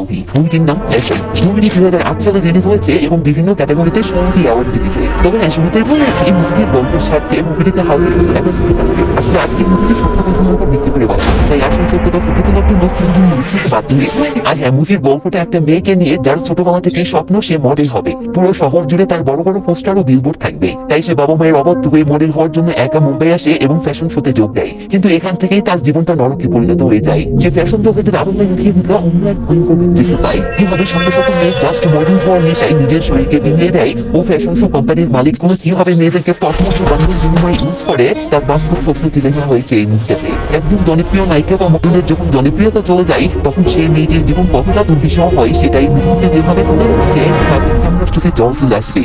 Movie মুভিটির নাম দুই হাজার আট সালে রিলিজ হয়েছে এবং বিভিন্ন ক্যাটাগরিতে অ্যাওয়ার্ড জিতেছে তবে হ্যাঁ এই মুভিটির গল্পের স্বার্থে মুভিটিতে আসলে মুভিটি সত্য উপর ভিত্তি করে তাই বাদ দিয়ে। আর হ্যাঁ মুভির গল্পটা একটা মেয়েকে নিয়ে যার ছোটবেলা থেকে স্বপ্ন সে মডেল হবে। পুরো শহর জুড়ে তার বড় বড় পোস্টার ও বিলবোর্ড থাকবে। তাই সে বাবা মায়ের অবাধ্য হয়ে মডেল হওয়ার জন্য একা মুম্বাই আসে এবং ফ্যাশন শোতে যোগ দেয়। কিন্তু এখান থেকেই তার জীবনটা নরকে পরিণত হয়ে যায়। সে ফ্যাশন জগতের আনন্দ দিয়ে অন্য এক জনপ্রিয়তা চলে যায়, তখন জীবন কতটা হয় সেটাই মুহূর্তে যেভাবে চোখে জল চলে আসবে।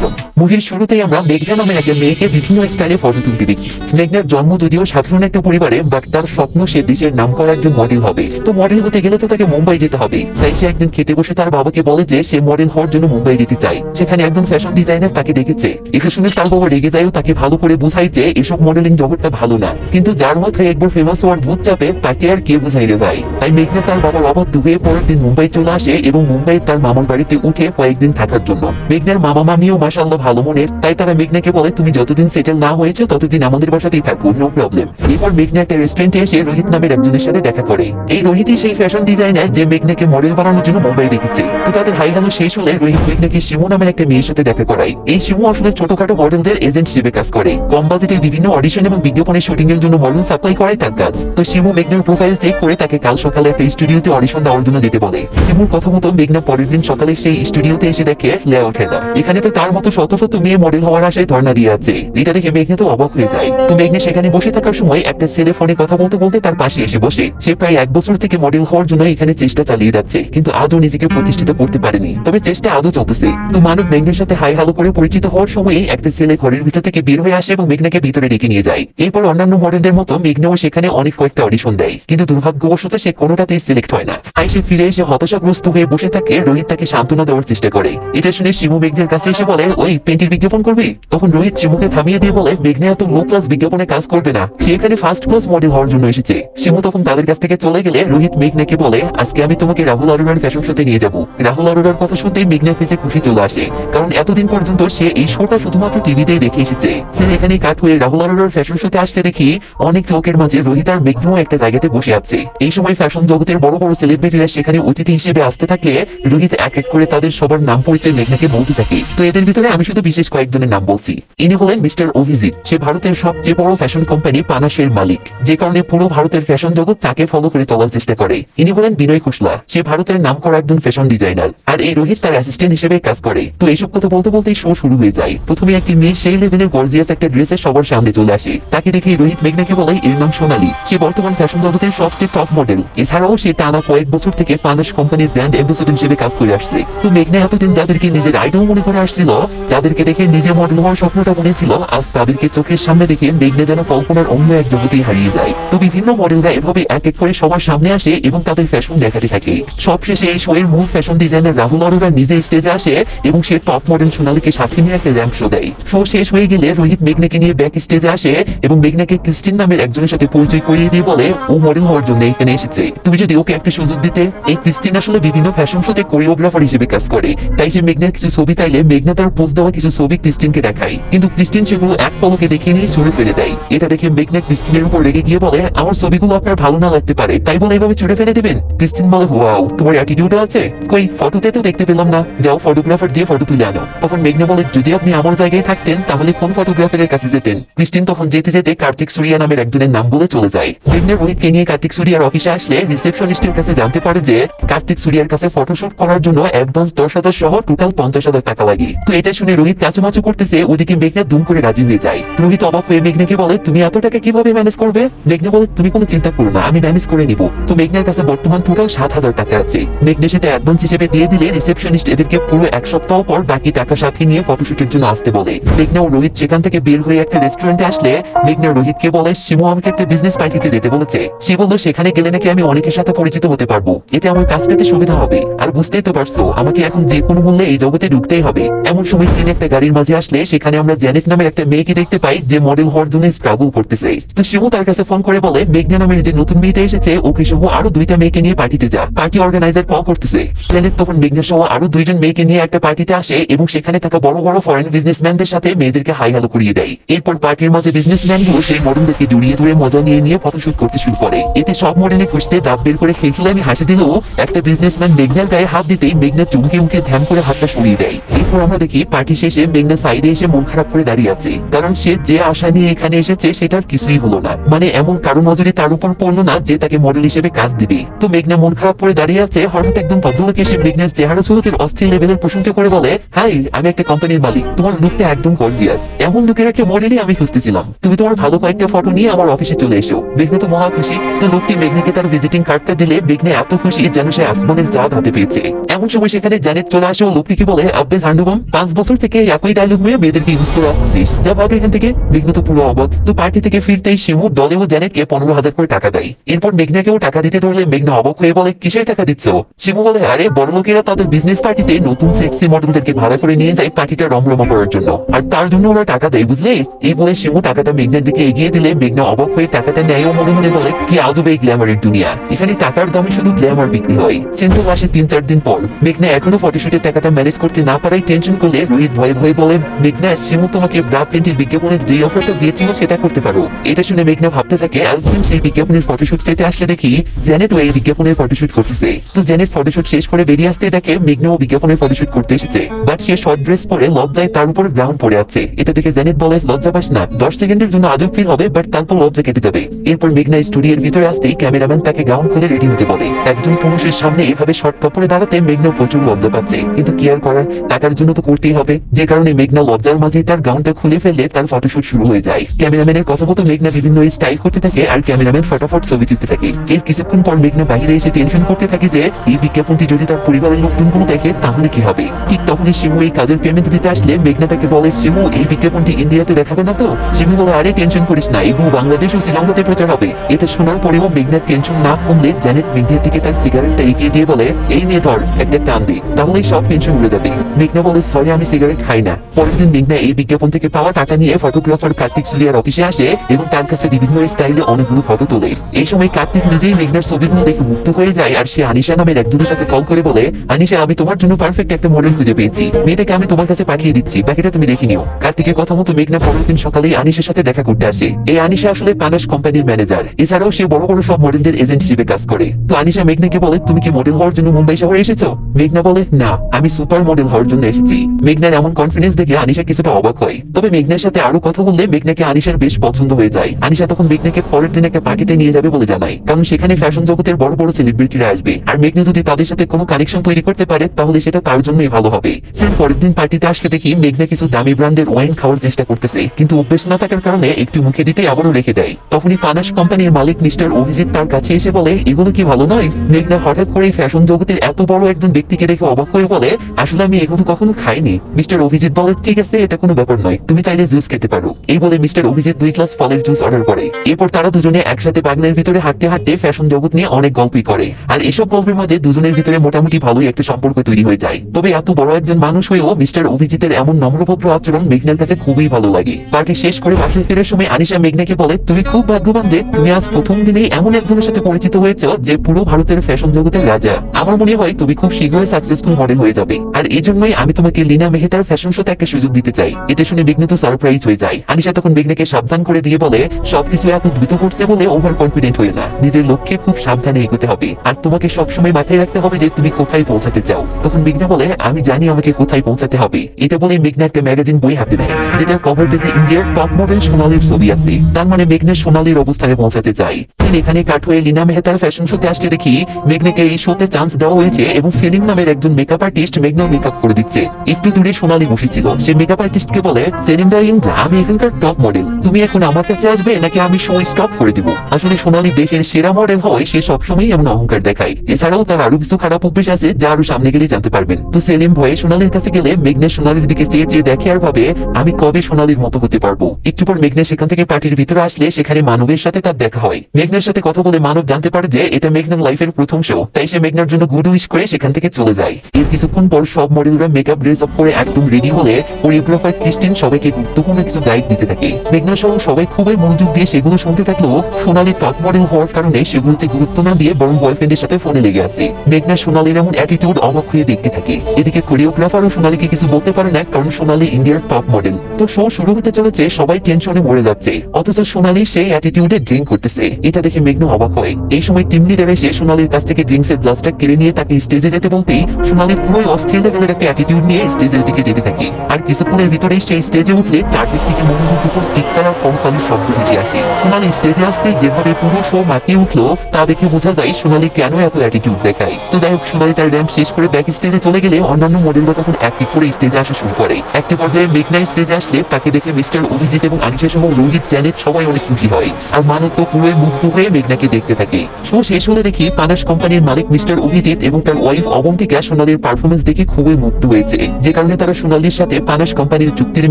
তো মুভির শুরুতেই আমরা মেঘনা নামের একটা মেয়েকে বিভিন্ন স্টাইলে ফটো তুলতে দেখি। মেঘনার জন্ম যদিও সাধারণ একটা পরিবারে বাট তার স্বপ্ন সে দেশের নাম করা একজন মডেল হবে। তো মডেল হতে গেলে তো তাকে মুম্বাই যেতে হবে। তাই সে একদিন খেতে বসে তার বাবাকে বলে যে সে মডেল হওয়ার জন্য মুম্বাই যেতে চায়। সেখানে একজন ফ্যাশন ডিজাইনার তাকে দেখেছে এটা শুনে তার বাবা রেগে যায় তাকে ভালো করে বুঝাই যে এসব মডেলিং জগৎটা ভালো না। কিন্তু যার মাথায় একবার ফেমাস হওয়ার ভূত চাপে তাকে আর কে বুঝাই রে ভাই? তাই মেঘনা তার বাবার অবাধ্য হয়ে পরের দিন মুম্বাই চলে আসে এবং মুম্বাই তার মামার বাড়িতে উঠে কয়েকদিন থাকার জন্য। মেঘনার মামা মামিও মাসাল্লাহ ভালো মনের, তাই তারা মেঘনাকে বলে, তুমি যতদিন সেটেল না হয়েছে, ততদিন আমাদের বাসাতেই থাকো নো প্রবলেম এরপর মেঘনা একটা রেস্টুরেন্টে এসে রোহিত নামের একজনের সাথে দেখা করে। এই রোহিতই সেই ফ্যাশন ডিজাইনার যে মেঘনাকে মডেল বানানোর জন্য মুম্বাই রেখেছে। তো তাদের হাই হ্যালো শেষ হলে রোহিত মেঘনাকে শিমু নামের একটা মেয়ের সাথে দেখা করায়। এই শিমু আসলে ছোটখাটো মডেলদের এজেন্ট হিসেবে কাজ করে। কম বাজেটে বিভিন্ন অডিশন এবং বিজ্ঞাপনের শুটিং এর জন্য মডেল সাপ্লাই করাই তার কাজ। তো শিমু মেঘনার প্রোফাইল চেক করে তাকে কাল সকালে একটা স্টুডিওতে অডিশন দেওয়ার জন্য যেতে বলে। শিমুর কথা মতো মেঘনা পরের দিন সকালে সেই স্টুডিওতে এসে দেখে লেয়া ওঠে না এখানে তো তার মতো শত শত মেয়ে মডেল হওয়ার আশায় ধর্ণা দিয়ে আছে। এটা দেখে মেঘনা তো অবাক হয়ে যায়। তো মেঘনা সেখানে বসে থাকার সময় একটা ছেলে ফোনে কথা বলতে বলতে তার পাশে এসে বসে। সে প্রায় এক বছর থেকে মডেল হওয়ার জন্য এখানে চেষ্টা চালিয়ে যাচ্ছে, কিন্তু আজও নিজেকে প্রতিষ্ঠিত করতে পারেনি। তবে চেষ্টা আজও চলতেছে। তো মানব মেঘনার সাথে হাই হালো করে পরিচিত হওয়ার সময় একটা ছেলে ঘরের ভিতর থেকে বের হয়ে আসে এবং মেঘনাকে ভিতরে ডেকে নিয়ে যায়। এরপর অন্যান্য মডেলদের মতো মেঘনাও সেখানে অনেক কয়েকটা অডিশন দেয়। কিন্তু দুর্ভাগ্যবশত সে কোনোটাতেই সিলেক্ট হয় না। তাই সে ফিরে এসে হতাশাগ্রস্ত হয়ে বসে থাকে, রোহিত তাকে সান্ত্বনা দেওয়ার চেষ্টা করে। এটা শুনে শিমু মেঘনার কাছে এসে বলে, ওই পেন্টির বিজ্ঞাপন করবি? তখন রোহিত শিমুকে থামিয়ে দিয়ে বলে, মেঘনা এত লো ক্লাস বিজ্ঞাপনে কাজ করবে না। সে এখানে ফার্স্ট ক্লাস মডেল হওয়ার জন্য এসেছে। শিমু তখন তাদের কাছ থেকে চলে গেলে রোহিত মেঘনাকে বলে, আজকে আমি তোমাকে রাহুল অরোরার ফ্যাশন শোতে নিয়ে যাব। রাহুল অরোরার কথা শুনতেই মেঘনা ফেসে খুশি চলে আসে, কারণ এতদিন পর্যন্ত সে এই শোটা শুধুমাত্র টিভিতেই দেখে এসেছে। সে এখানে কাট হয়ে রাহুল অরোরার ফ্যাশন শোতে আসতে দেখি, অনেক লোকের মাঝে রোহিত আর মেঘনাও একটা জায়গাতে বসে আছে। এই সময় ফ্যাশন জগতের বড় বড় সেলিব্রিটিরা সেখানে অতিথি হিসেবে আসতে থাকলে রোহিত এক এক করে তাদের সবার নাম পরিচয় মেঘনাকে বলতে থাকে। তো এদের ভিতরে আমি শুধু বিশেষ কয়েকজনের নাম বলছি। ইনি হলেন মিস্টার অভিজিৎ, সে ভারতের সবচেয়ে বড় ফ্যাশন কোম্পানি পানাসের মালিক। যে কারণে পুরো ভারতের ফ্যাশন জগৎ তাকে ফলো করে চলার চেষ্টা করে। ইনি হলেন বিনয় কুশলা সে ভারতের নাম করা একজন ফ্যাশন ডিজাইনার আর এই রোহিত তার অ্যাসিস্ট্যান্ট হিসেবে কাজ করে। তো এইসব কথা বলতে বলতেই শো শুরু হয়ে যায়। প্রথমে একটি মেয়ে সেই লেভেলের গর্জিয়াস একটা ড্রেসে সবার সামনে চলে আসে। তাকে দেখে রোহিত মেঘনাকে বলে, এর নাম সোনালী। সে বর্তমান ফ্যাশন জগতের সবচেয়ে টপ মডেল এছাড়াও সে টানা কয়েক বছর থেকে পানাস কোম্পানির ব্র্যান্ড অ্যাম্বাসেডর হিসেবে কাজ করে আসছে। তো মেঘনা এতদিন যাদেরকে নিজের আইডল মনে করে আসছিল, যাদেরকে দেখে নিজে মডেল হওয়ার স্বপ্নটা মনে ছিল, আজ তাদেরকে চোখের সামনে দেখে মেঘনা যেন কল্পনার অন্য এক জগতেই হারিয়ে যায়। তো বিভিন্ন মডেলরা এভাবে এক এক করে সবার সামনে আসে এবং তাদের ফ্যাশন দেখাতে থাকে। সবশেষে এই শো এর মূল ফ্যাশন ডিজাইনার রাহুল অরোরা নিজে স্টেজে আসে এবং সে টপ মডেল সোনালীকে সাথে নিয়ে একটা র্যাম্প শো দেয়। শো শেষ হয়ে গেলে রোহিত মেঘনাকে নিয়ে ব্যাক স্টেজে আসে এবং মেঘনাকে ক্রিস্টিন নামের একজনের সাথে পরিচয় করিয়ে দিয়ে বলে, ও মডেল হওয়ার জন্য এখানে এসেছে। তুমি যদি ওকে একটা সুযোগ দিতে, এই ক্রিস্টিন আসলে বিভিন্ন ফ্যাশন শোতে কোরিওগ্রাফার হিসেবে কাজ করে। তাই সে মেঘনার কিছু ছবি তাইলে মেঘনা তার পোস্ট দেওয়া কিছু ছবি ক্রিস্টিনকে দেখায়। কিন্তু ক্রিস্টিন সেগুলো এক পলকে দেখে নিয়ে ছুড়ে ফেলে দেয়। এটা দেখে মেঘনা ক্রিস্টিনের উপর রেগে গিয়ে বলে, আমার ছবিগুলো আপনার ভালো না লাগতে পারে। তাই বলে এভাবে ছুড়ে ফেলে দিবেন? ক্রিস্টিন বলে, ওয়াও, তোমার অ্যাটিটিউড আছে? কই ফটোতে তো দেখতে পেলাম না। যাও ফটোগ্রাফার দিয়ে ফটো তুলে আনো। তখন মেঘনা বলে, যদি আপনি আমার জায়গায় থাকতেন, তাহলে কোন ফটোগ্রাফারের কাছে যেতেন? ক্রিস্টিন তখন যেতে যেতে কার্তিক সুরিয়া নামের একজনের নাম বলে চলে যায়। মেঘনা রোহিতকে নিয়ে কার্তিক সুরিয়ার অফিসে আসলে। রিসেপশনিস্টের কাছে জানতে পারে যে কার্তিক সুরিয়ার কাছে ফটোশুট করার জন্য অ্যাডভান্স দশ হাজার সহ টোটাল পঞ্চাশ হাজার টাকা লাগে। তো এটা শুনে রোহিত কাছামাচু করতেছে, ওদিকে মেঘনা দুম করে রাজি হয়ে যায়। রোহিত অবাক হয়ে মেঘনাকে বলে, তুমি এত টাকা কীভাবে ম্যানেজ করবে? মেঘনা বলে, তুমি কোনো চিন্তা করো না, আমি ম্যানেজ করে নিব। তো মেঘনার কাছে বর্তমান টোটাল সাত হাজার টাকা আছে। মেঘনা সেটা অ্যাডভান্স হিসেবে দিয়ে দিলে রিসেপশনিস্ট এদেরকে পুরো এক সপ্তাহ পর বাকি টাকা সাথে নিয়ে ফটোশুটের জন্য আসতে বলে। মেঘনা ও রোহিত সেখান থেকে বের হয়ে একটা রেস্টুরেন্টে আসলে মেঘনা রোহিতকে বলে, শিমু আমাকে একটা বিজনেস পার্টিতে যেতে বলেছে। সে বলল, সেখানে গেলে নাকি আমি অনেকের সাথে পরিচিত হতে পারব। এতে আমার কাজ পেতে সুবিধা হবে। আর বুঝতেই তো পারছ, আমাকে এখন যে কোনো মূল্যে এই জগতে ঢুকতেই হবে। এমন সময় সিন একটা গাড়ির মাঝে আসলে সেখানে আমরা জ্যানেট নামের একটা মেয়েকে দেখতে পাই, যে মডেল হওয়ার জন্য স্ট্রাগল করতেছে। তো শিবু তার কাছে ফোন করে বলে, মেঘনা নামের যে নতুন মেয়েটা এসেছে, ওকে সহ আরও দুইটা মেয়েকে নিয়ে পার্টিতে যা। পার্টি অর্গানাইজার কল করতেছে। জ্যানেট তখন মেঘনা সহ আরও দুইজন মেয়েকে নিয়ে একটা পার্টিতে আসে এবং সেখানে থাকা বড় বড় ফরেন বিজনেসম্যানদের সাথে মেয়েদেরকে হাই হ্যালো করিয়ে দেয়। এরপর পার্টির মাঝে বিজনেসম্যানগুলো সেই মডেলদেরকে জড়িয়ে ধরে মজা নিয়ে নিয়ে ফটোশুট করতে শুরু করে। এতে সব মডেলে খুঁজতে দাঁত বের করে খেলছিল। আমি হাসি দিলেও একটা বিজনেসম্যান মেঘনার গায়ে হাত দিতেই মেঘনা চুমকে মুখে ধ্যান করে হাতটা সরিয়ে দেয়। এরপর আমরা দেখি পার্টি শেষে মেঘনা সাইডে এসে মন খারাপ করে দাঁড়িয়ে আছে। কারণ সে যে আশা নিয়ে এখানে এসেছে, সেটার কিছুই হলো না। মানে এমন কারও নজরে তার উপর পড়ল না যে তাকে মডেল হিসেবে কাজ দিবে। তো মেঘনা মন খারাপ করে দাঁড়িয়ে আছে। হঠাৎ একদম ভদ্রলোক এসে মেঘনার চেহারা সুরতের অস্থির লেভেলের প্রশংসা করে বলে, হাই, আমি একটা কোম্পানির মালিক। তোমার লুকটা একদম গর্জিয়াস এমন লুকের একটা মডেলই আমি খুঁজতেছিলাম। তুমি তোমার ভালো কয়েকটা ফটো নিয়ে আমার অফিসে চলে এসো। মেঘনা তো মহা খুশি। তো লোকটি মেঘনাকে তার ভিজিটিং কার্ডটা দিলে মেঘনা এত খুশি যেন সে আসমানের চাঁদ হাতে পেয়েছে। এমন সময় সেখানে জানেট চলে আসে ও লোকটিকে বলে, আব্বে ঝান্ডুবম, পাঁচ বছর থেকে একই ডায়লগ মেয়ে মেয়েদেরকে ইউজ করে আসছিস যা ভাবে এখান থেকে মেঘনা তো পুরো অবাক তো পার্টি থেকে ফিরতেই শিমু দলে ও জানেটকে পনেরো হাজার করে টাকা দেয়। এরপর মেঘনাকেও টাকা দিতে ধরলে মেঘনা অবাক হয়ে বলে, কিসের টাকা দিচ্ছ? শিমু বলে, আরে বড় লোকেরা তাদের বিজনেস পার্টিতে নতুন সেক্সি মডেলদেরকে ভাড়া করে নিয়ে যায় পার্টিটা রমরমা করার জন্য। আর তার জন্য ওরা টাকা দেয়, বুঝলি? এই বলে শিমু টাকাটা মেঘনার দিকে এগিয়ে দিলে মেঘনা অবাক হয়ে টাকাটা নেয় ও মনে মনে বলে, কি আজব এই গ্ল্যামারের দুনিয়া। এখানে টাকার দামে শুধু গ্ল্যামার বিক্রি হয়। সেন্টু আসে তিন চার দিন পর মেঘনা এখনও ফটোশুটের টাকাটা ম্যানেজ করতে না পারায় টেনশন করলে রোহিত ভয়ে ভয়ে বলে, মেঘনা শিমু তোমাকে ব্রা প্রিন্টের বিজ্ঞাপনের যে অফারটা দিয়েছিল সেটা করতে পারো। এটা শুনে মেঘনা ভাবতে থাকে একদিন সেই বিজ্ঞাপনের ফটোশুট সেটে আসলে দেখি জ্যানেট ওই বিজ্ঞাপনের ফটোশুট করতেছে। তো জ্যানেট ফটোশুট শেষ করে বেরিয়ে আসতে দেখে মেঘনাও বিজ্ঞাপনের ফটোশুট করতে এসেছে। বাট সে শর্ট ড্রেস পরে লজ্জায় তার উপর গ্রাউন্ড পড়ে আছে। এটা দেখে জ্যানেট বলে, লজ্জা পাস না, দশ সেকেন্ডের জন্য আদব ফিল হবে বাট তারপর লজ্জা কেটে যাবে। এরপর মেঘনা স্টুডিওর ভিতরে আসতেই ক্যামেরাম্যান তাকে গাউন খুলে রেডি হতে বলে। একজন পুরুষের সামনে এভাবে শর্ট কাপড়ে দাঁড়াতে মেঘনা প্রচুর লজ্জা পাচ্ছে। কিন্তু কি আর করার? টাকার জন্য তো করতেই হবে। যে কারণে মেঘনা লজ্জার মাঝে তার গাউনটা খুলে ফেললে তার ফটোশুট শুরু হয়ে যায়। ক্যামেরাম্যানের কথা মতো মেঘনা বিভিন্ন স্টাইল করতে থাকে আর ক্যামেরাম্যান ফটাফট ছবি তুলতে থাকে। এর কিছুক্ষণ পর মেঘনা বাইরে এসে টেনশন করতে থাকে যে, এই বিজ্ঞাপনটি যদি তার পরিবারের লোকজন কোনো দেখে, তাহলে কি হবে? ঠিক তখনই শিমু এই কাজের পেমেন্ট দিতে আসলে মেঘনা তাকে বলে, শিমু, এই বিজ্ঞাপনটি ইন্ডিয়াতে দেখাবে না তো? শিমু বলে, আরে টেনশন করিস না। এগুলো বাংলাদেশ ও শ্রীলঙ্কাতে প্রচার হবে। এটা শোনার পরেও মেঘনার টেনশন না কমলে জানেট মেঘনার দিকে তার সিগারেটটা এগিয়ে দিয়ে বলে, এই নিয়ে ধর, একটা টান দি। তাহলেই সব টেনশন উড়ে যাবে। মেঘনা বলে, সরি, আমি সিগারেট খাই না। পরের দিন মেঘনা এই বিজ্ঞাপন থেকে পাওয়া টাকা নিয়ে ফটোগ্রাফার কার্তিক সুলিয়ার অফিসে আসে এবং তার কাছে বিভিন্ন স্টাইলে অনেকগুলো ফটো তোলে। এই সময় কার্তিক নিজেই মেঘনার ছবিগুলো দেখে হয়ে যায় আর সে আনিশা নামের একজনের কাছে কল করে বলে, আনিশা, আমি তোমার জন্য পারফেক্ট একটা মডেল খুঁজে পেয়েছি। মেয়েটাকে আমি তোমার কাছে পাঠিয়ে দিচ্ছি, বাকিটা তুমি দেখে নিও। কার্তিকের কথা মতো মেঘনা পরের দিন সকালেই আনিশার সাথে দেখা করতে আসে। এই আনিশা আসলে পানাস কোম্পানির ম্যানেজার এছাড়াও সে বড় বড় সব মডেলদের এজেন্ট হিসেবে কাজ করে। তো আনিশা মেঘনাকে বলে, তুমি কি মডেল হওয়ার জন্য মুম্বাই শহরে এসেছ? মেঘনা বলে, না, আমি সুপার মডেল হওয়ার জন্য এসেছি। মেঘনার এমন কনফিডেন্স দেখে আনিশা কিছুটা অবাক হয়। তবে মেঘনার সাথে আরও কথা বললে মেঘনাকে আনিশার বেশ পছন্দ হয়ে যায়। আনিশা তখন মেঘনাকে পরের দিন একটা পার্টিতে নিয়ে যাবে বলে জানায়। কারণ সেখানে ফ্যাশন জগতের বড় বড় সেলিব্রিটিরা আসবে। আর মেঘনা যদি তাদের সাথে কোনো কানেকশন তৈরি করতে পারে, তাহলে সেটা তার জন্যই ভালো হবে। পরের দিন পার্টিতে আসলে দেখি মেঘনা কিছু দামি ব্র্যান্ডের ওয়াইন খাওয়ার চেষ্টা করতেছে। কিন্তু অভ্যেস না থাকার কারণে একটু মুখে দিতে আবারও রেখে দেয়। তখনই পানাস কোম্পানির মালিক মিস্টার অভিজিৎ তার কাছে এসে বলে, এগুলো কি ভালো নয়? মেঘনা হঠাৎ করে ফ্যাশন জগতের এত বড় একজন ব্যক্তিকে দেখে অবাক হয়ে বলে, আসলে আমি এগুলো কখনো খাইনি। মিস্টার অভিজিৎ বলে ঠিক আছে, এটা কোনো ব্যাপার নয়। তুমি চাইলে জুস খেতে পারো। এই বলে মিস্টার অভিজিৎ দুই গ্লাস ফলের জুস অর্ডার করে। এরপর তারা দুজনে একসাথে বাগনের ভিতরে হাঁটতে হাঁটতে ফ্যাশন জগৎ নিয়ে অনেক গল্পই করে। আর এসব গল্পের মাঝে দুজনের ভিতরে মোটামুটি ভালোই একটা সম্পর্ক তৈরি হয়ে যায়। তবে এত বড় একজন মানুষ হয়েও মিস্টার অভিজিতের এমন নম্রভদ্র আচরণ মেঘনার কাছে খুবই ভালো লাগে। পার্টি শেষ করে বাসায় ফেরার সময় আনিশা মেঘনাকে বলে, তুমি খুব ভাগ্যবান যে তুমি আজ প্রথম দিনেই এমন একজনের সাথে পরিচিত হয়েছ যে পুরো ভারতের ফ্যাশন জগতের রাজা। আমার মনে হয় তুমি খুব শীঘ্রই সাকসেসফুল মডেল হয়ে যাবে। আর এই জন্যই আমি তোমাকে লিনা মেহতার ফ্যাশন শোতে একটা সুযোগ দিতে চাই। এটা শুনে মেঘনা তো সারপ্রাইজ হয়ে যায়। আনিশা তখন মেঘনাকে সাবধান করে দিয়ে বলে, সবকিছু এত দ্রুত করছে বলে ওভার কনফিডেন্ট হয়ে না। নিজের লক্ষ্যে খুব সাবধানে এগোতে হবে। আর তোমাকে সবসময় মাথায় রাখতে হবে যে তুমি কোথায় পৌঁছাতে চাও। তখন বিঘ্ন বলে, আমি জানি আমাকে কোথায় পৌঁছাতে হবে। এটা বলে মেঘনা একটা ম্যাগাজিন বই হাতে নেয়, যেটার কভার পেজে ইন্ডিয়ার টপ মডেল সোনালির ছবি আছে। তার মানে মেঘনা সোনালির অবস্থানে পৌঁছাতে চাই এখানে কাঠ হয়ে লিনা মেহতার ফ্যাশন শোতে আসতে দেখি মেঘনাকে এই শোতে চান্স দেওয়া হয়েছে এবং সেলিম নামের একজন মেকআপ আর্টিস্ট মেঘনা মেকআপ করে দিচ্ছে। একটু দূরে সোনালি বসেছিল সে মেকআপ আর্টিস্টকে বলে সেলিম ডাইং আমি এখানকার টপ মডেল তুমি এখন আমার কাছে আসবে, নাকি আমি সময় স্টপ করে দিব? আসলে সোনালি দেশের সেরা মডেল হয়, সে সবসময় এমন অহংকার দেখায়। এছাড়াও তার আরও কিছু খারাপ অভ্যেস আছে, যা আরও সামনে গেলে জানতে পারবেন। তো সেলিম ভয়ে সোনালির কাছে গেলে মেঘনা সোনালির দিকে চেয়ে চেয়ে দেখে আর ভাবে, আমি কবে সোনালির মতো হতে পারব? একটু পর মেঘনা সেখান থেকে পার্টির ভিতরে আসলে সেখানে মানবের সাথে তার দেখা হয়। মেঘনার সাথে কথা বলে মানব জানতে পারে যে এটা মেঘনার লাইফের প্রথম শো তাই সে মেঘনার জন্য গুড উইশ করে সেখান থেকে চলে যায়। এর কিছুক্ষণ পর সব মডেলরা মেকআপ ড্রেস আপ করে একদম রেডি হলে কোরিওগ্রাফার ক্রিস্টিন সবাইকে গুরুত্বপূর্ণ কিছু গাইড দিতে থাকে। মেঘনা সহ সবাই খুবই মনোযোগ দিয়ে সেগুলো শুনতে থাকলেও সোনালি টপ মডেল হওয়ার কারণে সেগুলোতে গুরুত্ব না দিয়ে বরং বয়ফ্রেন্ডের সাথে ফোনে লেগে আছে। মেঘনা সোনালির এমন অ্যাটিটিউড অবাক হয়ে দেখতে থাকে। এদিকে কোরিওগ্রাফারও সোনালিকে কিছু বলতে পারে না, কারণ সোনালি ইন্ডিয়ার টপ মডেল তো শো শুরু হতে চলেছে, সবাই টেনশনে মরে যাচ্ছে। অথচ সোনালি সেই অ্যাটিটিউডে ড্রিঙ্ক করতেছে। এটা দেখে মেঘনা অবাক হয়। এই সময় টিম লিডার এসে সোনালির কাছ থেকে ড্রিঙ্কসের গ্লাসটা কেড়ে নিয়ে তাকে স্টেজে যেতে বলতেই সোনালি পুরোই অস্থির লেভেলের একটা অ্যাটিটিউড নিয়ে স্টেজের দিকে যেতে থাকে। আর কিছুক্ষণের ভিতরে সেই স্টেজে উঠলে চারদিক থেকে মনোমুগ্ধকর চিৎকার আর কঙ্কালের শব্দ ভেসে আসে। সোনালি স্টেজে আসতেই যেভাবে পুরো শো মাতিয়ে উঠল, তা দেখে বোঝা যায় সোনালি কেন এত অ্যাটিটিউড দেখায়। তো যাই হোক, সোনালি তার র্যাম্প শেষ করে ব্যাক স্টেজে চলে গেলে অন্যান্য মডেলরা তখন এক এক করে স্টেজে আসা শুরু করে। একটা পর্যায়ে মেঘনা স্টেজে আসলে তাকে দেখে মিস্টার অভিজিৎ এবং আনিসা সহ রোহিত জ্যানেট সবাই অনেক খুশি হয়। আর মানব তো পুরোই মুগ্ধ হয়ে মেঘনাকে দেখতে থাকে। শো শেষ হলে দেখি পানাস কোম্পানির মালিক মিস্টার অভিজিৎ এবং তার ওয়াইফ অবন্তিকা সোনালির পারফরমেন্স দেখে খুবই মুগ্ধ হয়েছে। যে কারণে তারা সোনালির সাথে পানাস কোম্পানির চুক্তির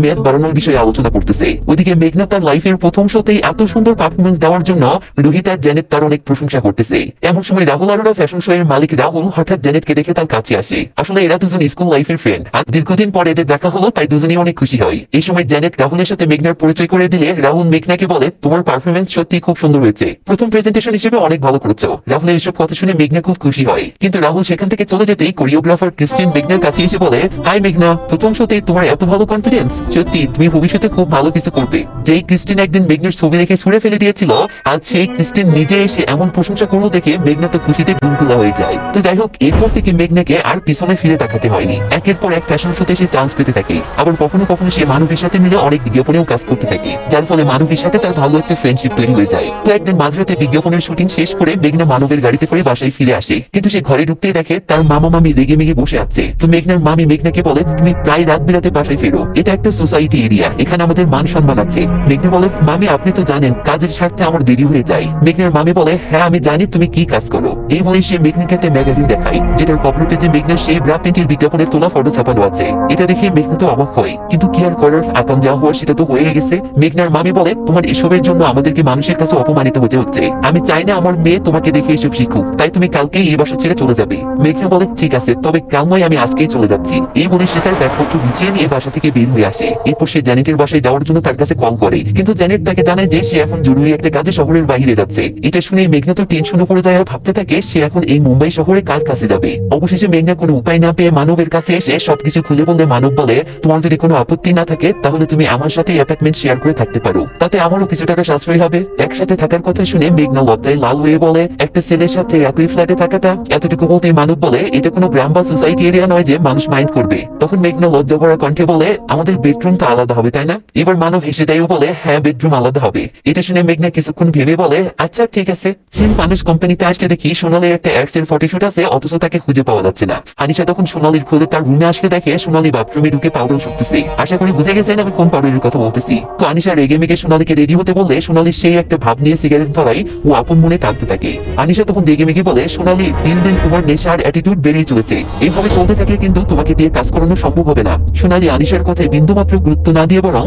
মেয়াদ বাড়ানোর বিষয়ে আলোচনা করতেছে। ওদিকে মেঘনা তার লাইফের প্রথম শোতেই এত সুন্দর পারফরমেন্স দেওয়ার জন্য রোহিত আর জ্যানেট তার অনেক প্রশংসা করতেছে। এমন সময় রাহুল আরোরা ফ্যাশন শো এর মালিক রাহুল হঠাৎ জ্যানেটকে দেখে তার কাছে আসে। আসলে এরা দুজন স্কুল লাইফের ফ্রেন্ড আর দীর্ঘদিন পরে এদের দেখা হলো, তাই দুজনেই অনেক খুশি হয়। এই সময় জ্যানেট রাহুলের সাথে মেঘনার পরিচয় করে দিলে রাহুল মেঘনাকে বলে, তোমার পারফরমেন্স সত্যি খুব সুন্দর হয়েছে। প্রথম প্রেজেন্টেশন হিসেবে অনেক ভালো করেছ। রাহুলের এসব কথা শুনে মেঘনা খুব খুশি হয়। কিন্তু রাহুল সেখান থেকে চলে যেতেই কোরিওগ্রাফার ক্রিস্টিন মেঘনার কাছে এসে বলে, হাই মেঘনা, প্রথম শোতে তোমার এত ভালো কনফিডেন্স সত্যি, তুমি ভবিষ্যতে খুব ভালো কিছু করবে। যেই ক্রিস্টিন একদিন মেঘনার ছবি দেখে ছুড়ে ফেলে দিয়েছিল, আজ সেই ক্রিস্টিন নিজে এসে এমন প্রশংসা করল দেখে মেঘনা তো খুশিতে গুলগুলা হয়ে যায়। তো যাই হোক, এরপর থেকে মেঘনাকে আর পিছনে ফিরে তাকাতে হয়নি। একের পর এক ফ্যাশন শোতে সে চান্স পেতে থাকে। আবার কখনো কখনো সে মানবের সাথে মিলে অনেক বিজ্ঞাপনেও কাজ করতে থাকে। যার ফলে মানবের সাথে তার ভালো একটা ফ্রেন্ডশিপ তৈরি হয়ে যায়। তো একদিন মাঝরাতে বিজ্ঞাপনের শুটিং শেষ করে মেঘনা মানবের গাড়িতে করে বাসায় ফিরে আসে। কিন্তু সে ঘরে ঢুকতেই দেখে তার মামা মামি রেগে মেগে বসে আছে। তো মেঘনার মামি মেঘনাকে বলে, তুমি প্রায় রাত বেরাতে বাসায় ফেরো। এটা একটা সোসাইটি এরিয়া এখানে আমাদের মান সম্মান আছে। মেঘনা বলে, মামি, আপনি তো জানেন, কাজের স্বার্থে আমার দেরি হয়ে যায়। মেঘনার মামি বলে হ্যাঁ আমি জানি তুমি কি কাজ করো। এই বলে সে মেঘনাকে একটা ম্যাগাজিন দেখায়, যেটার কভার পেজে মেঘনার সেই ব্রা প্যান্টের বিজ্ঞাপনের তোলা ফটো ছাপানো আছে। এটা দেখে মেঘনা তো অবাক হয়। কিন্তু কি আর করার? আকাম যা হওয়ার সেটা তো হয়ে গেছে। মেঘনার মামি বলে, তোমার এসবের জন্য আমাদেরকে মানুষের কাছে অপমানিত হতে হচ্ছে। আমি চাই না আমার মেয়ে তোমাকে দেখে এসব শিখুক তাই তুমি কালকেই এই বাসা ছেড়ে চলে যাবে। মেঘনা বলে, ঠিক আছে, তবে কাল নয় আমি আজকেই চলে যাচ্ছি। এই বলে সে তার ব্যাগপত্র গুছিয়ে নিয়ে বাসা থেকে বের হয়ে আসে। এরপর সে জ্যানেটের বাসায় যাওয়ার জন্য তার কাছে কল করে। কিন্তু জ্যানেট তাকে জানায় যে সে এখন জরুরি একটা কাজে শহরের বাইরে যাচ্ছে। এটা শুনে মেঘনা তো টেনশনে পড়ে যায় আর ভাবতে থাকে, সে এখন এই মুম্বাই শহরে কার কাছে যাবে? অবশেষে মেঘনা কোনো উপায় না পেয়ে মানবের কাছে এসে সবকিছু খুলে বললে, মানব বলে, তোমার যদি কোনো আপত্তি না থাকে, তাহলে তুমি আমার সাথে অ্যাপার্টমেন্ট শেয়ার করে থাকতে পারো। তাতে আমারও কিছু টাকা সাশ্রয় হবে। একসাথে থাকার কথা শুনে মেঘনা লজ্জায় লাল বলে, একটা ছেলের সাথে একই ফ্ল্যাটে থাকাটা এতটুকু বলতে মানব বলে, এটা কোনো গ্রাম বা সোসাইটি এরিয়া নয় যে মানুষ মাইন্ড করবে। তখন মেঘনা লজ্জা ভরা কণ্ঠে বলে, আমাদের বেডরুম তো আলাদা হবে, তাই না? এবার মানব হেসে দেয় বলে হ্যাঁ বেডরুম আলাদা হবে। এটা শুনে মেঘনা কিছুক্ষণ ভেবে বলে আচ্ছা ঠিক আছে। সিম মানুষ কোম্পানিতে আসলে দেখি সোনালির একটা অ্যাডস এর ফটোশুট আছে, অথচ তাকে খুঁজে পাওয়া যাচ্ছে না। আনিশা তখন সোনালির খুঁজে তার রুমে আসলে দেখে সোনালি বাথরুমে ঢুকে পাউডার শুকতেছে। আশা করি বুঝে গেছেন, আমি কোন পাউডারের কথা বলতেছি। তো আনিশা রেগে মেগে সোনালিকে রেডি হতে বললে সোনালির সেই একটা ভাব নিয়ে সিগারেট ধরাই ও আপন মনে টানতে থাকে। আনিশা তখন রেগে মেগে বলে, সোনালি, দিন দিন তোমার নেশার অ্যাটিটিউড বেড়েই চলেছে। এইভাবে চলতে থাকলে কিন্তু তোমাকে দিয়ে কাজ করানো সম্ভব হবে না। সোনালি আনিশার কথায় বিন্দুমাত্র গুরুত্ব না দিয়ে বরং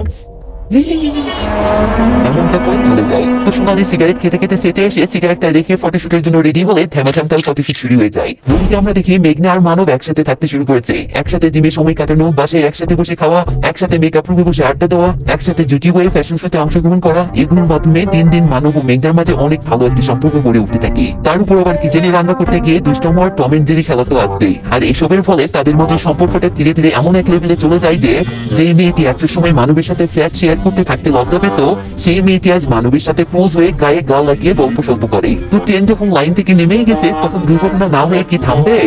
এমনটা করে চলে যায়? তো সোনালি সিগারেট খেতে খেতে সেটে এসে সিগারেটটা রেখে ফটোশুটের জন্য রেডি হলে থেমাথাম তার ফটোশুট শুরু হয়ে যায়। রোহিকে আমরা দেখি মেঘনা আর মানব একসাথে থাকতে শুরু করেছে। একসাথে জিমে সময় কাটানো, বাসায় একসাথে বসে খাওয়া, একসাথে মেকআপ রুমে বসে আড্ডা দেওয়া, একসাথে জুটি হয়ে ফ্যাশন শোতে অংশগ্রহণ করা, এগুলোর মাধ্যমে দিন দিন মানব ও মেঘনার মাঝে অনেক ভালো একটি সম্পর্ক গড়ে উঠতে থাকে। তার উপর আবার কিচেনে রান্না করতে গিয়ে দুষ্টম আর টম এন্ড জেরি খেলা তো আসবেই। আর এসবের ফলে তাদের মধ্যে সম্পর্কটা ধীরে ধীরে এমন এক লেভেলে চলে যায় যে যে মেয়েটি একটা সময় মানবের সাথে ফ্ল্যাট শেয়ার করতে থাকতে লজ্জা পেত সেই মেয়েটি আজ মানবের সাথে ক্লোজ হয়ে গায়ে গা লাগিয়ে গল্প সল্প করে। তো ট্রেন যখন লাইন থেকে নেমেই গেছে, তখন দুর্ঘটনা না হয়ে কি থামবে?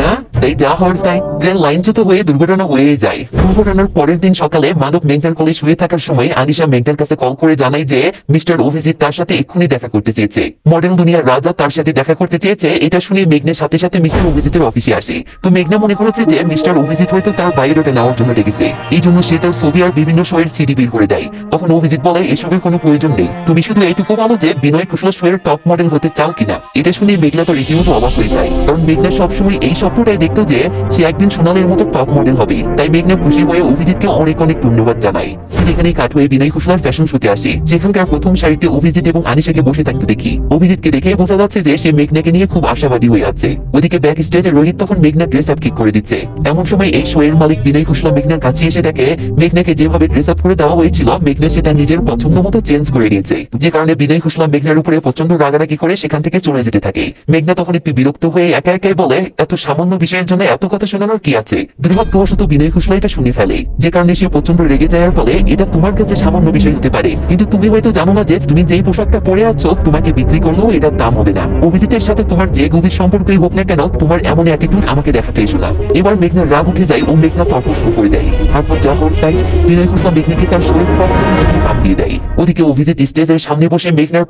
না, তাই যা হওয়ার তাই। ট্রেন লাইনচ্যুত হয়ে দুর্ঘটনা হয়ে যায়। দুর্ঘটনার পরের দিন সকালে মানব মেন্টাল কলে শুয়ে থাকার সময় আনিশা মেন্টাল কাছে কল করে জানায় যে, মিস্টার অভিজিৎ তার সাথে এক্ষুনি দেখা করতে চেয়েছে। মডেল দুনিয়ার রাজা তার সাথে দেখা করতে চেয়েছে, এটা শুনে মেঘনের সাথে সাথে মিস্টার অভিজিতের অফিসে আসে। তো মেঘনা মনে করেছে যে, মিস্টার অভিজিৎ হয়তো তার বায়োডাটা নেওয়ার জন্য ডেকেছে এই জন্য সে তার ছবি আর বিভিন্ন শোয়ের সিডি বের করে দেয়। তখন অভিজিৎ বলে, এসবের কোনো প্রয়োজন নেই। তুমি শুধু এইটুকু বলো যে, বিনয় কুশল শোয়ের টপ মডেল হতে চাও কিনা? এটা শুনে মেঘনা তো রীতিমতো অবাক হয়ে যায়। কারণ মেঘনা সবসময় এই স্বপ্নটাই দেখতো যে, সে একদিন সোনালের মতো টপ মডেল হবে। তাই মেঘনা খুশি হয়ে অভিজিৎকে অনেক অনেক ধন্যবাদ জানায়। সেখানেই কাট হয়ে বিনয় কুশলার ফ্যাশন শোতে আসে, সেখানকার প্রথম সারিতে অভিজিৎ এবং আনিশাকে বসে থাকতে দেখি। অভিজিৎকে দেখে বোঝা যাচ্ছে যে, সে মেঘনাকে নিয়ে খুব আশাবাদী হয়ে আছে। ওদিকে ব্যাক স্টেজে রোহিত তখন মেঘনা ড্রেস আপ ঠিক করে দিচ্ছে। এমন সময় এই শো এর মালিক বিনয় কুশলা মেঘনার কাছে এসে দেখে মেঘনাকে যেভাবে ড্রেস আপ করে দেওয়া হয়েছিল, মেঘনা সেটা নিজের পছন্দ মতো চেঞ্জ করে নিয়েছে। যে কারণে বিনয় কুশলা মেঘনার উপরে প্রচণ্ড রাগারাগি করে সেখান থেকে চলে যেতে থাকে। মেঘনা তখন একটু বিরক্ত হয়ে একা একাই বলে, এত সামান্য বিষয়ের জন্য এত কথা শোনানোর কি আছে? দুর্ভাগ্যবশত বিনয় কুশলা এটা শুনে ফেলে। যে কারণে সে প্রচণ্ড রেগে যাওয়ার ফলে এটা তোমার কাছে সামান্য বিষয় হতে পারে। কিন্তু তুমি হয়তো জানো না যে তুমি যেই পোশাকটা পরে আছো, তোমাকে বিক্রি করলেও এটার দাম হবে না। অভিজিতের সাথে তোমার যে গভীর সম্পর্কই হোক না কেন, তোমার এমন অ্যাটিটিউড আমাকে দেখাতে এসো না। এবার মেঘনার রাগ উঠে যায় ও মেঘনা তর্ক শুরু করে দেয়। তারপর যা হোক তাই বিনয় কুশলা মেঘনাকে তার বসে মেঘনার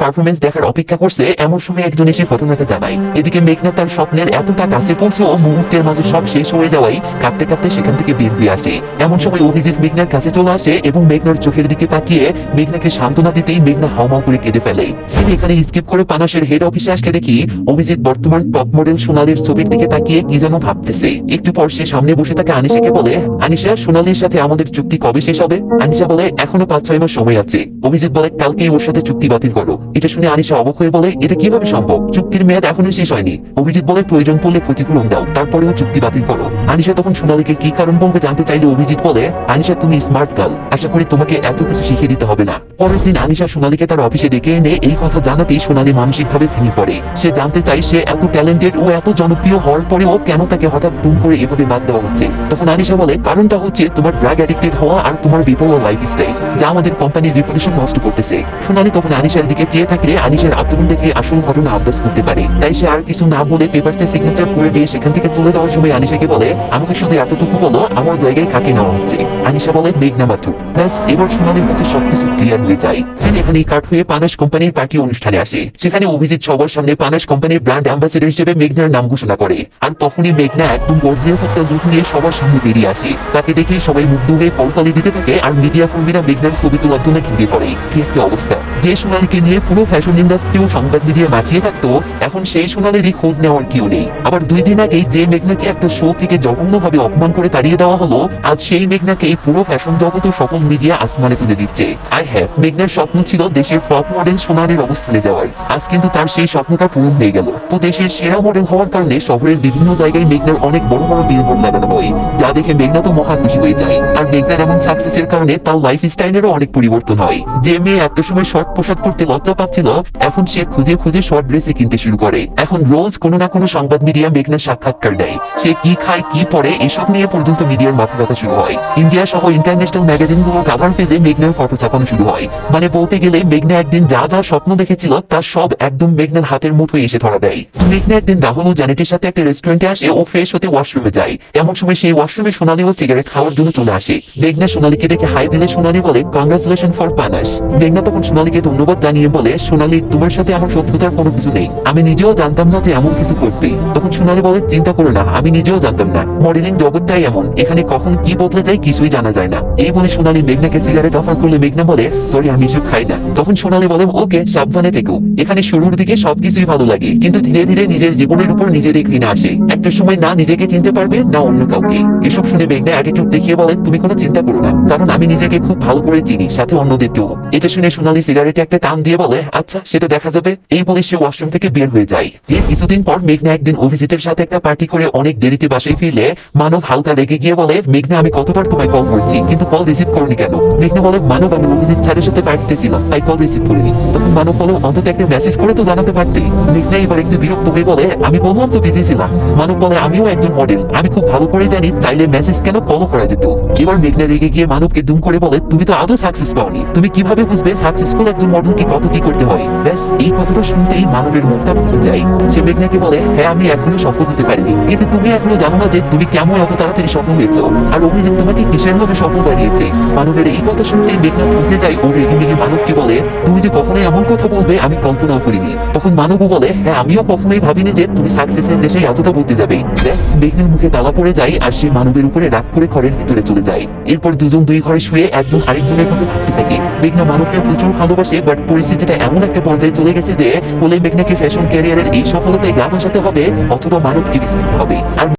চোখের দিকে তাকিয়ে মেঘনাকে সান্ত্বনা দিতেই মেঘনা করে কেঁদে ফেলে। এখানে স্কিপ করে পানাসের হেড অফিসে দেখি অভিজিৎ বর্তমান টপ মডেল সোনালির ছবির দিকে তাকিয়ে কি যেন ভাবতেছে। একটু পর সে সামনে বসে থাকে আনিশাকে বলে, আনিশা, সোনালির সাথে আমাদের চুক্তি কবে শেষ হবে? আনিশা বলে এখনও পাঁচ ছয় মাস সময় আছে। অভিজিৎ বলে, কালকেই ওর সাথে চুক্তি বাতিল করো। এটা শুনে আনিশা অবাক হয়ে বলে, এটা কীভাবে সম্ভব? চুক্তির মেয়াদ এখনও শেষ হয়নি। অভিজিৎ বলে, প্রয়োজন পড়লে ক্ষতিপূরণ দাও। তারপরেও চুক্তি বাতিল করো। আনিশা তখন সোনালীকে কি কারণ বলবে জানতে চাইলে অভিজিৎ বলে, আনিশা, তুমি স্মার্ট গার্ল আশা করি তোমাকে এত কিছু শিখিয়ে দিতে হবে না। পরের দিন আনিশা সোনালীকে তার অফিসে ডেকে এনে এই কথা জানাতেই সোনালী মানসিকভাবে ভেঙে পড়ে। সে জানতে চায়, সে এত ট্যালেন্টেড ও এত জনপ্রিয় হওয়ার পরেও কেন তাকে হঠাৎ দুম করে এভাবে বাদ দেওয়া হচ্ছে? তখন আনিশা বলে, কারণটা হচ্ছে তোমার ড্রাগ অ্যাডিক্টেড হওয়া আর তোমার বিপদ লাইফ স্টাইল যা আমাদের কোম্পানির রিপুটেশন নষ্ট করতেছে। সোনালী তখন আনিশার দিকে চেয়ে থাকলে আনিশার আচরণ দেখে আসল ঘটনা আন্দাজ করতে পারে। তাই সে আর কিছু না বলে পেপারসে সিগনেচার করে দিয়ে সেখান থেকে চলে যাওয়ার সময় আনিশাকে বলে, আমাকে শুধু এতটুকু বলো, আমার জায়গায় কাকে নেওয়া হচ্ছে? আনিশা বলে, মেঘনা মাথুর। ব্যাস, এবার সোনালীর কাছে সবকিছু ক্লিয়ার হয়ে যায়। সেন এখানে কাট হয়ে পানাস কোম্পানির পার্টি অনুষ্ঠানে আসে। সেখানে অভিজিৎ সবার সামনে পানাস কোম্পানির ব্র্যান্ড অ্যাম্বাসেডর হিসেবে মেঘনার নাম ঘোষণা করে। আর তখনই মেঘনা একদম গর্জিয়াস একটা লুক নিয়ে সবার সামনে বেরিয়ে আসে। তাকে দেখে সবাই মুগ্ধ হয়ে করতালি দিতে থাকে আর মিডিয়া কর্মীরা মেঘনার ছবি তোলার জন্য ঘিরে পড়ে। কি একটা অবস্থা। যে সোনালীকে নিয়ে পুরো ফ্যাশন ইন্ডাস্ট্রি ও সংবাদ মিডিয়া মাছিয়ে থাকতো, এখন সেই সোনালীরই খোঁজ নেওয়ার কেউ নেই। আবার দুই দিন আগে যে মেঘনাকে একটা শো থেকে জঘন্যভাবে অপমান করে তাড়িয়ে দেওয়া হলো, আজ সেই মেঘনাকে পুরো ফ্যাশন জগৎ ও সকল মিডিয়া আসমানে তুলে দিচ্ছে। আই হ্যাভ মেঘনার স্বপ্ন ছিল দেশের টপ মডেল সোনালীর অবস্থানে যাওয়ার। আজ কিন্তু তার সেই স্বপ্নটা পূরণ হয়ে গেল। তো দেশের সেরা মডেল হওয়ার কারণে শহরের বিভিন্ন জায়গায় মেঘনার অনেক বড় বড় বিলবোর্ড লাগানো হয়, যা দেখে মেঘনা তো মহা খুশি হয়ে যায়। আর মেঘনার এমন সাকসেসের কারণে তার লাইফ স্টাইলেরও অনেক পরিবর্তন হয়। যে মেয়ে একটা সময় শর্ট পোশাক পরতে লজ্জা পাচ্ছিল এখন সে খুঁজে খুঁজে শর্ট ড্রেসে কিনতে শুরু করে। এখন রোজ কোনো না কোনো সংবাদ মিডিয়া মেঘনার সাক্ষাৎকার দেয় সে কি খায়, কি পরে, এসব নিয়ে পর্যন্ত মিডিয়ার মাথা ব্যথা শুরু হয়। ইন্ডিয়া সহ ইন্টারন্যাশনাল ম্যাগাজিনগুলো কাভার পেজে মেঘনার ফটো ছাপানো শুরু হয়। মানে বলতে গেলে, মেঘনা একদিন যা যা স্বপ্ন দেখেছিল তার সব একদম মেঘনার হাতের মুঠোয় এসে ধরা দেয়। মেঘনা একদিন রাহুল ও জানেটের সাথে একটা রেস্টুরেন্টে আসে ও ফ্রেশ হতে ওয়াশরুমে যায়। এমন সময় সেই ওয়াশরুমে সোনালি ও সিগারেট খাওয়ার জন্য চলে আসে। মেঘনা সোনালীকে দেখে হাই দিলে সোনালি বলে কংগ্রাচুলেশন ফর পানাস মেঘনা তখন সোনালীকে ধন্যবাদ জানিয়ে বলে, সোনালি, তোমার সাথে আমার শত্রুতার কোনো কিছু নেই। আমি নিজেও জানতাম না যে এমন কিছু করবে তখন সোনালি বলে, চিন্তা করো না, আমি নিজেও জানতাম না। মডেলিং জগৎটাই এমন। এখানে কখন কি বদলে যায় কিছুই জানা যায় না। এই বলে সোনালি মেঘনাকে সিগারেট অফার করলে মেঘনা বলে সরি আমি এসব খাই না। তখন সোনালি বলে, ওকে, সাবধানে থেকো। এখানে শুরুর দিকে সবকিছুই ভালো লাগে, কিন্তু ধীরে ধীরে নিজের জীবনের উপর নিজেরই ঘৃণা আসে। একটা সময় না নিজেকে চিনতে পারবে, না অন্য কাউকে। এসব শুনে মেঘনা অ্যাটিটিউড দেখিয়ে বলে, তুমি কোনো চিন্তা করো না, কারণ আমি নিজেকে খুব ভালো করে চিনি, সাথে অন্যদেরকেও এটা শুনে সোনালি সিগারেটে একটা টান দিয়ে বলে আচ্ছা সেটা দেখা যাবে। এই বলে সে ওয়াশরুম থেকে বের হয়ে যায়। এর কিছুদিন পর মেঘনা একদিন অভিজিতের সাথে একটা পার্টি করে অনেক দেরিতে বাসায় ফিরলে মানব হালকা রেগে গিয়ে বলে, মেঘনা, আমি কতবার তোমায় কল করছি, কিন্তু কল রিসিভ করনি কেন? মেঘনা বলে, মানব, আমি অভিজিৎ স্যারের সাথে পার্টিতে ছিলাম, তাই কল রিসিভ করিনি। তখন মানব বলে, অন্তত একটা মেসেজ করে তো জানাতে পারতি। মেঘনা এবার একটু বিরক্ত হয়ে বলে, আমি বললাম তো বিজি ছিলাম। মানব বলে, আমিও একজন মডেল আমি খুব ভালো করে জানি, চাইলে মেসেজ কেন কলও করা যেত? এবার মেঘনা রেগে গিয়ে মানবকে দুম করে বলে তুমি তো আদৌ সাকসেস পাওনি। তুমি কীভাবে বুঝবে সাকসেসফুল একজন মডেলকে কত কি করতে হয়? ব্যাস, এই কথাটা শুনতেই মানবের মুখটা ভুলে যায়। সে মেঘনাকে বলে হ্যাঁ আমি এখনও সফল হতে পারিনি। কিন্তু তুমি এখনও জানো না যে তুমি কেমন এত তাড়াতাড়ি সফল হয়েছো। আর অভিজিৎ তোমাকে কিসের ভাবে সফল বানিয়েছে? মানবের এই কথা শুনতেই মেঘনা থমকে যায় ও রেগে মেগে মানবকে বলে, তুমি যে কখনো এমন কথা বলবে, আমি কল্পনাও করিনি। তখন মানবও বলে হ্যাঁ আমিও কখনোই ভাবিনি যে তুমি সাকসেসের দেশে এতটা বলতে যাবে। ব্যাস, মেঘনার মুখে তালা পড়ে যায় আর সে মানবের উপরে রাগ করে ঘরের ভিতরে চলে যায়। এরপর দুজন দুই ঘরে শুয়ে একজন আরেকজনের কাছে থাকতে থাকে। মেঘনা মানবকে প্রচুর ভালোবাসে বাট পরিস্থিতিটা এমন একটা পর্যায়ে চলে গেছে যে বলে মেঘনাকে ফ্যাশন ক্যারিয়ারের এই সফলতায় গা ভাসাতে হবে, অথবা মানবকে বিস্তৃত হবে। আর